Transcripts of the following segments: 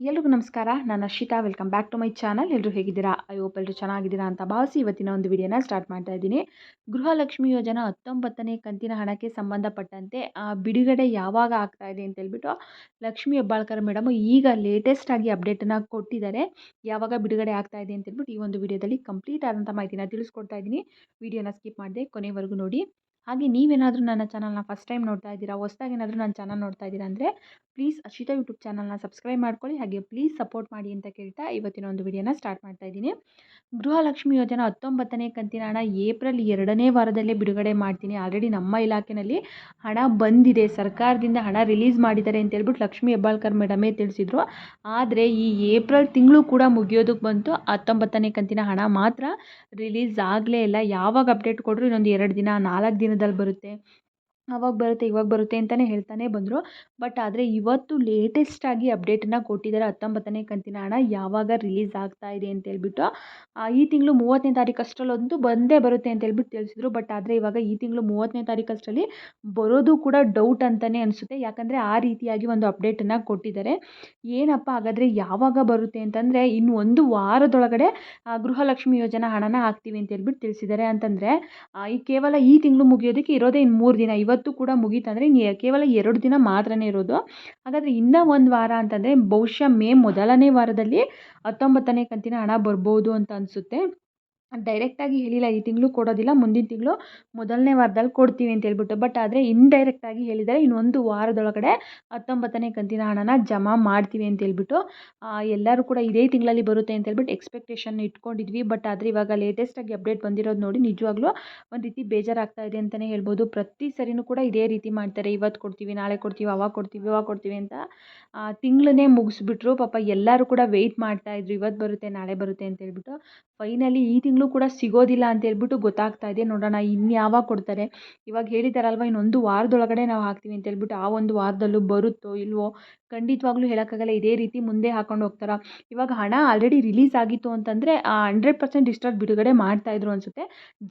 ಎಲ್ರಿಗೂ ನಮಸ್ಕಾರ. ನಾನು Arshita. Welcome back to my channel. ಎಲ್ಲರೂ ಹೇಗಿದ್ದೀರಾ? ಐ ಹೋಪ್ ಎಲ್ಲರೂ ಚೆನ್ನಾಗಿದ್ದೀರಾ ಅಂತ ಭಾವಿಸಿ ಇವತ್ತಿನ ಒಂದು ವಿಡಿಯೋನ ಸ್ಟಾರ್ಟ್ ಮಾಡ್ತಾ ಇದ್ದೀನಿ. ಗೃಹಲಕ್ಷ್ಮಿ ಯೋಜನಾ ಹತ್ತೊಂಬತ್ತನೇ ಕಂತಿನ ಹಣಕ್ಕೆ ಸಂಬಂಧಪಟ್ಟಂತೆ ಬಿಡುಗಡೆ ಯಾವಾಗ ಆಗ್ತಾ ಇದೆ ಅಂತ ಹೇಳ್ಬಿಟ್ಟು ಲಕ್ಷ್ಮಿ ಹೆಬ್ಬಾಳ್ಕರ್ ಮೇಡಮ್ ಈಗ ಲೇಟೆಸ್ಟ್ ಆಗಿ ಅಪ್ಡೇಟನ್ನು ಕೊಟ್ಟಿದ್ದಾರೆ. ಯಾವಾಗ ಬಿಡುಗಡೆ ಆಗ್ತಾ ಇದೆ ಅಂತ ಹೇಳ್ಬಿಟ್ಟು ಈ ಒಂದು ವಿಡಿಯೋದಲ್ಲಿ ಕಂಪ್ಲೀಟ್ ಆದಂಥ ಮಾಹಿತಿನ ತಿಳಿಸ್ಕೊಡ್ತಾ ಇದ್ದೀನಿ. ವಿಡಿಯೋನ ಸ್ಕಿಪ್ ಮಾಡಿದೆ ಕೊನೆವರೆಗೂ ನೋಡಿ. ಹಾಗೆ ನೀವೇನಾದರೂ ನನ್ನ ಚಾನಲ್ನ ಫಸ್ಟ್ ಟೈಮ್ ನೋಡ್ತಾ ಇದ್ದೀರಾ ಹೊಸ್ದಾಗೇನಾದರೂ ನನ್ನ ಚಾನಲ್ ನೋಡ್ತಾ ಇದ್ದೀರಾ ಅಂದರೆ ಪ್ಲೀಸ್ ಅಶಿತಾ ಯೂಟ್ಯೂಬ್ ಚಾನಲ್ನ ಸಬ್ಸ್ಕ್ರೈಬ್ ಮಾಡ್ಕೊಳ್ಳಿ, ಹಾಗೆ ಪ್ಲೀಸ್ ಸಪೋರ್ಟ್ ಮಾಡಿ ಅಂತ ಕೇಳ್ತಾ ಇವತ್ತಿನ ಒಂದು ವಿಡಿಯೋನ ಸ್ಟಾರ್ಟ್ ಮಾಡ್ತಾ ಇದ್ದೀನಿ. ಗೃಹಲಕ್ಷ್ಮಿ ಯೋಜನೆ ಹತ್ತೊಂಬತ್ತನೇ ಕಂತಿನ ಹಣ ಏಪ್ರಿಲ್ ಎರಡನೇ ವಾರದಲ್ಲೇ ಬಿಡುಗಡೆ ಮಾಡ್ತೀನಿ. ಆಲ್ರೆಡಿ ನಮ್ಮ ಇಲಾಖೆಯಲ್ಲಿ ಹಣ ಬಂದಿದೆ. ಸರ್ಕಾರದಿಂದ ಹಣ ರಿಲೀಸ್ ಮಾಡಿದ್ದಾರೆ ಅಂತ ಹೇಳ್ಬಿಟ್ಟು ಲಕ್ಷ್ಮಿ ಹೆಬ್ಬಾಳ್ಕರ್ ಮೇಡಮೇ ತಿಳಿಸಿದ್ರು. ಆದರೆ ಈ ಏಪ್ರಿಲ್ ತಿಂಗಳು ಕೂಡ ಮುಗಿಯೋದಕ್ಕೆ ಬಂತು. ಹತ್ತೊಂಬತ್ತನೇ ಕಂತಿನ ಹಣ ಮಾತ್ರ ರಿಲೀಸ್ ಆಗಲೇ ಇಲ್ಲ. ಯಾವಾಗ ಅಪ್ಡೇಟ್ ಕೊಟ್ಟರು ಇನ್ನೊಂದು ಎರಡು ದಿನ, ನಾಲ್ಕು ದಿನದಲ್ಲಿ ಬರುತ್ತೆ. ಅವಾಗ ಬರುತ್ತೆ, ಇವಾಗ ಬರುತ್ತೆ ಅಂತಲೇ ಹೇಳ್ತಾನೆ ಬಂದರು. ಬಟ್ ಆದರೆ ಇವತ್ತು ಲೇಟೆಸ್ಟಾಗಿ ಅಪ್ಡೇಟನ್ನು ಕೊಟ್ಟಿದ್ದಾರೆ ಹತ್ತೊಂಬತ್ತನೇ ಕಂತಿನ ಹಣ. ಯಾವಾಗ ರಿಲೀಸ್ ಆಗ್ತಾ ಇದೆ ಅಂತ ಹೇಳ್ಬಿಟ್ಟು ಈ ತಿಂಗಳು ಮೂವತ್ತನೇ ತಾರೀಕು ಅಷ್ಟರಲ್ಲಂತೂ ಬಂದೇ ಬರುತ್ತೆ ಅಂತ ಹೇಳ್ಬಿಟ್ಟು ತಿಳಿಸಿದ್ರು. ಬಟ್ ಆದರೆ ಇವಾಗ ಈ ತಿಂಗಳು ಮೂವತ್ತನೇ ತಾರೀಕು ಅಷ್ಟರಲ್ಲಿ ಬರೋದು ಕೂಡ ಡೌಟ್ ಅಂತಲೇ ಅನಿಸುತ್ತೆ. ಯಾಕಂದರೆ ಆ ರೀತಿಯಾಗಿ ಒಂದು ಅಪ್ಡೇಟನ್ನು ಕೊಟ್ಟಿದ್ದಾರೆ ಏನಪ್ಪ ಹಾಗಾದರೆ ಯಾವಾಗ ಬರುತ್ತೆ ಅಂತಂದರೆ ಇನ್ನು ಒಂದು ವಾರದೊಳಗಡೆ ಗೃಹಲಕ್ಷ್ಮಿ ಯೋಜನಾ ಹಣನ ಹಾಕ್ತೀವಿ ಅಂತ ಹೇಳ್ಬಿಟ್ಟು ತಿಳಿಸಿದ್ದಾರೆ ಅಂತಂದರೆ ಈ ಕೇವಲ ಈ ತಿಂಗಳು ಮುಗಿಯೋದಕ್ಕೆ ಇರೋದೇ ಇನ್ನು ಮೂರು ದಿನ. ಇವತ್ತು ಕೂಡ ಮುಗೀತಂದರೆ ಕೇವಲ ಎರಡು ದಿನ ಮಾತ್ರನೇ ಇರೋದು. ಹಾಗಾದರೆ ಇನ್ನೂ ಒಂದು ವಾರ ಅಂತಂದರೆ ಬಹುಶಃ ಮೇ ಮೊದಲನೇ ವಾರದಲ್ಲಿ ಹತ್ತೊಂಬತ್ತನೇ ಕಂತಿನ ಹಣ ಬರ್ಬೋದು ಅಂತ ಅನಿಸುತ್ತೆ. ಡೈರೆಕ್ಟಾಗಿ ಹೇಳಿಲ್ಲ, ಈ ತಿಂಗಳು ಕೊಡೋದಿಲ್ಲ, ಮುಂದಿನ ತಿಂಗಳು ಮೊದಲನೇ ವಾರದಲ್ಲಿ ಕೊಡ್ತೀವಿ ಅಂತ ಹೇಳ್ಬಿಟ್ಟು. ಬಟ್ ಆದರೆ ಇನ್ಡೈರೆಕ್ಟಾಗಿ ಹೇಳಿದ್ದಾರೆ ಇನ್ನೊಂದು ವಾರದೊಳಗಡೆ ಹತ್ತೊಂಬತ್ತನೇ ಕಂತಿನ ಹಣನ ಜಮಾ ಮಾಡ್ತೀವಿ ಅಂತ ಹೇಳ್ಬಿಟ್ಟು. ಎಲ್ಲರೂ ಕೂಡ ಇದೇ ತಿಂಗಳಲ್ಲಿ ಬರುತ್ತೆ ಅಂತ ಹೇಳ್ಬಿಟ್ಟು ಎಕ್ಸ್ಪೆಕ್ಟೇಷನ್ ಇಟ್ಕೊಂಡಿದ್ವಿ. ಬಟ್ ಆದರೆ ಇವಾಗ ಲೇಟೆಸ್ಟಾಗಿ ಅಪ್ಡೇಟ್ ಬಂದಿರೋದು ನೋಡಿ ನಿಜವಾಗ್ಲೂ ಒಂದು ರೀತಿ ಬೇಜಾರಾಗ್ತಾ ಇದೆ ಅಂತಲೇ ಹೇಳ್ಬೋದು. ಪ್ರತಿ ಸರಿನೂ ಕೂಡ ಇದೇ ರೀತಿ ಮಾಡ್ತಾರೆ. ಇವತ್ತು ಕೊಡ್ತೀವಿ, ನಾಳೆ ಕೊಡ್ತೀವಿ, ಅವಾಗ ಕೊಡ್ತೀವಿ ಅವಾಗ ಕೊಡ್ತೀವಿ ಅಂತ. ತಿಂಗಳನ್ನೇ ಮುಗಿಸ್ಬಿಟ್ರು. ಪಾಪ ಎಲ್ಲರೂ ಕೂಡ ವೆಯ್ಟ್ ಮಾಡ್ತಾಯಿದ್ರು ಇವತ್ತು ಬರುತ್ತೆ, ನಾಳೆ ಬರುತ್ತೆ ಅಂತ ಹೇಳ್ಬಿಟ್ಟು. ಫೈನಲಿ ಈ ಕೂಡ ಸಿಗೋದಿಲ್ಲ ಅಂತ ಹೇಳ್ಬಿಟ್ಟು ಗೊತ್ತಾಗ್ತಾ ಇದೆ. ನೋಡೋಣ ಇನ್ನು ಯಾವಾಗ ಕೊಡ್ತಾರೆ. ಇವಾಗ ಹೇಳಿದಾರಲ್ವ, ಇನ್ನೊಂದು ವಾರದೊಳಗಡೆ ನಾವು ಹಾಕ್ತೀವಿ ಅಂತ ಹೇಳ್ಬಿಟ್ಟು ಆ ಒಂದು ವಾರದಲ್ಲೂ ಬರುತ್ತೋ ಇಲ್ವೋ ಖಂಡಿತವಾಗ್ಲೂ ಹೇಳೋಕ್ಕಾಗಲ್ಲ. ಇದೇ ರೀತಿ ಮುಂದೆ ಹಾಕೊಂಡು ಹೋಗ್ತಾರೆ? ಇವಾಗ ಹಣ ಆಲ್ರೆಡಿ ರಿಲೀಸ್ ಆಗಿತ್ತು ಅಂತಂದರೆ ಹಂಡ್ರೆಡ್ ಪರ್ಸೆಂಟ್ ಇಷ್ಟೊತ್ತು ಬಿಡುಗಡೆ ಮಾಡ್ತಾಯಿದ್ರು ಅನಿಸುತ್ತೆ.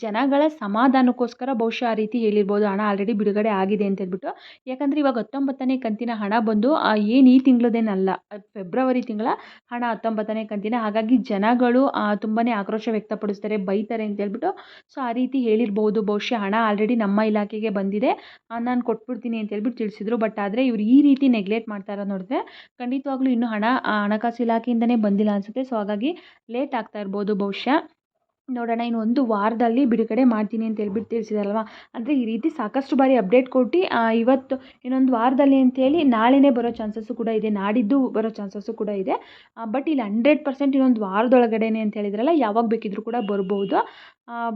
ಜನಗಳ ಸಮಾಧಾನಕ್ಕೋಸ್ಕರ ಬಹುಶಃ ಆ ರೀತಿ ಹೇಳಿರ್ಬೋದು, ಹಣ ಆಲ್ರೆಡಿ ಬಿಡುಗಡೆ ಆಗಿದೆ ಅಂತ ಹೇಳ್ಬಿಟ್ಟು. ಯಾಕಂದರೆ ಇವಾಗ ಹತ್ತೊಂಬತ್ತನೇ ಕಂತಿನ ಹಣ ಬಂದು ಏನು ಈ ತಿಂಗಳದೇನಲ್ಲ ಫೆಬ್ರವರಿ ತಿಂಗಳ ಹಣ ಹತ್ತೊಂಬತ್ತನೇ ಕಂತಿನ. ಹಾಗಾಗಿ ಜನಗಳು ತುಂಬಾ ಆಕ್ರೋಶ ವ್ಯಕ್ತಪಡಿಸ್ತಾರೆ ಬೈತಾರೆ ಅಂತ ಹೇಳ್ಬಿಟ್ಟು ಸೊ ಆ ರೀತಿ ಹೇಳಿರ್ಬೋದು. ಬಹುಶಃ ಹಣ ಆಲ್ರೆಡಿ ನಮ್ಮ ಇಲಾಖೆಗೆ ಬಂದಿದೆ. ನಾನು ಕೊಟ್ಬಿಡ್ತೀನಿ ಅಂತ ಹೇಳ್ಬಿಟ್ಟು ತಿಳಿಸಿದ್ರು. ಬಟ್ ಆದರೆ ಇವ್ರು ಈ ರೀತಿ ನೆಗ್ಲೆಕ್ಟ್ ಮಾಡ್ತಾ ಇರೋದು ನೋಡಿದ್ರೆ ಖಂಡಿತವಾಗ್ಲೂ ಇನ್ನೂ ಹಣ ಹಣಕಾಸು ಇಲಾಖೆಯಿಂದನೇ ಬಂದಿಲ್ಲ ಅನಿಸುತ್ತೆ. ಸೊ ಹಾಗಾಗಿ ಲೇಟ್ ಆಗ್ತಾ ಇರ್ಬೋದು ಬಹುಶಃ. ನೋಡೋಣ ಇನ್ನು ಒಂದು ವಾರದಲ್ಲಿ ಬಿಡುಗಡೆ ಮಾಡ್ತೀನಿ ಅಂತ ಹೇಳ್ಬಿಟ್ಟು ತಿಳಿಸಿದಾರಲ್ವ? ಅಂದರೆ ಈ ರೀತಿ ಸಾಕಷ್ಟು ಬಾರಿ ಅಪ್ಡೇಟ್ ಕೊಟ್ಟು ಇವತ್ತು ಇನ್ನೊಂದು ವಾರದಲ್ಲಿ ಅಂತೇಳಿ ನಾಳೆನೇ ಬರೋ ಚಾನ್ಸಸ್ಸು ಕೂಡ ಇದೆ. ನಾಡಿದ್ದು ಬರೋ ಚಾನ್ಸಸ್ಸು ಕೂಡ ಇದೆ. ಬಟ್ ಇಲ್ಲಿ ಹಂಡ್ರೆಡ್ ಪರ್ಸೆಂಟ್ ಇನ್ನೊಂದು ವಾರದೊಳಗಡೆನೆ ಅಂತ ಹೇಳಿದ್ರಲ್ಲ, ಯಾವಾಗ ಬೇಕಿದ್ರೂ ಕೂಡ ಬರ್ಬೋದು.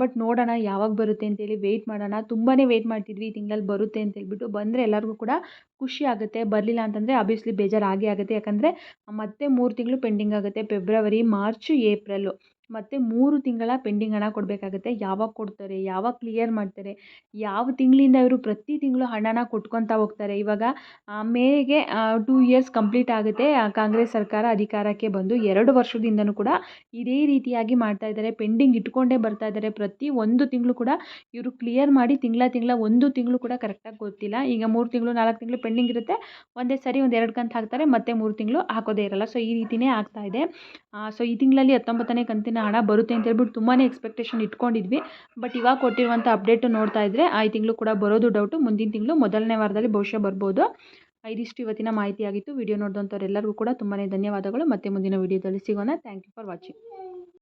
ಬಟ್ ನೋಡೋಣ ಯಾವಾಗ ಬರುತ್ತೆ ಅಂತೇಳಿ ವೆಯ್ಟ್ ಮಾಡೋಣ. ತುಂಬಾ ವೆಯ್ಟ್ ಮಾಡ್ತಿದ್ವಿ, ಈ ತಿಂಗಳಲ್ಲಿ ಬರುತ್ತೆ ಅಂತ ಹೇಳ್ಬಿಟ್ಟು. ಬಂದರೆ ಎಲ್ಲರಿಗೂ ಕೂಡ ಖುಷಿ ಆಗುತ್ತೆ. ಬರಲಿಲ್ಲ ಅಂತಂದರೆ ಆಬ್ವಿಯಸ್ಲಿ ಬೇಜಾರು ಆಗೇ ಆಗುತ್ತೆ. ಯಾಕಂದರೆ ಮತ್ತೆ ಮೂರು ತಿಂಗಳು ಪೆಂಡಿಂಗ್ ಆಗುತ್ತೆ ಫೆಬ್ರವರಿ ಮಾರ್ಚ್ ಏಪ್ರಿಲು ಮತ್ತು ಮೂರು ತಿಂಗಳ ಪೆಂಡಿಂಗ್ ಹಣ ಕೊಡಬೇಕಾಗುತ್ತೆ. ಯಾವಾಗ ಕೊಡ್ತಾರೆ, ಯಾವಾಗ ಕ್ಲಿಯರ್ ಮಾಡ್ತಾರೆ, ಯಾವ ತಿಂಗಳಿಂದ ಇವರು ಪ್ರತಿ ತಿಂಗಳು ಹಣನ ಕೊಟ್ಕೊತಾ ಹೋಗ್ತಾರೆ. ಇವಾಗ ಮೇಗೆ ಟೂ ಇಯರ್ಸ್ ಕಂಪ್ಲೀಟ್ ಆಗುತ್ತೆ. ಕಾಂಗ್ರೆಸ್ ಸರ್ಕಾರ ಅಧಿಕಾರಕ್ಕೆ ಬಂದು ಎರಡು ವರ್ಷದಿಂದನೂ ಕೂಡ ಇದೇ ರೀತಿಯಾಗಿ ಮಾಡ್ತಾ ಇದ್ದಾರೆ. ಪೆಂಡಿಂಗ್ ಇಟ್ಕೊಂಡೇ ಬರ್ತಾ ಇದ್ದಾರೆ. ಪ್ರತಿ ಒಂದು ತಿಂಗಳು ಕೂಡ ಇವರು ಕ್ಲಿಯರ್ ಮಾಡಿ ತಿಂಗಳ ತಿಂಗಳ ಒಂದು ತಿಂಗಳು ಕೂಡ ಕರೆಕ್ಟಾಗಿ ಗೊತ್ತಿಲ್ಲ. ಈಗ ಮೂರು ತಿಂಗಳು, ನಾಲ್ಕು ತಿಂಗಳು ಪೆಂಡಿಂಗ್ ಇರುತ್ತೆ. ಒಂದೇ ಸರಿ ಒಂದು ಎರಡು ಕಂತು ಹಾಕ್ತಾರೆ, ಮತ್ತೆ ಮೂರು ತಿಂಗಳು ಹಾಕೋದೇ ಇರಲ್ಲ. ಸೊ ಈ ರೀತಿಯೇ ಆಗ್ತಾ ಇದೆ. ಸೊ ಈ ತಿಂಗಳಲ್ಲಿ ಹತ್ತೊಂಬತ್ತನೇ ಕಂತಿನ ಹಣ ಬರುತ್ತೆ ಅಂತ ಹೇಳ್ಬಿಟ್ಟು ತುಂಬಾ ಎಕ್ಸ್ಪೆಕ್ಟೇಷನ್ ಇಟ್ಕೊಂಡಿದ್ವಿ. ಬಟ್ ಇವಾಗ ಕೊಟ್ಟಿರುವಂಥ ಅಪ್ಡೇಟು ನೋಡ್ತಾ ಇದ್ರೆ ಆ ತಿಂಗಳು ಕೂಡ ಬರೋದು ಡೌಟು ಮುಂದಿನ ತಿಂಗಳು ಮೊದಲನೇ ವಾರದಲ್ಲಿ ಬಹುಶಃ ಬರ್ಬೋದು. ಇದಿಷ್ಟು ಇವತ್ತಿನ ಮಾಹಿತಿ ಆಗಿತ್ತು. ವಿಡಿಯೋ ನೋಡಿದಂಥವ್ರೆಲ್ಲರಿಗೂ ಕೂಡ ತುಂಬಾ ಧನ್ಯವಾದಗಳು. ಮತ್ತೆ ಮುಂದಿನ ವಿಡಿಯೋದಲ್ಲಿ ಸಿಗೋಣ. Thank you for watching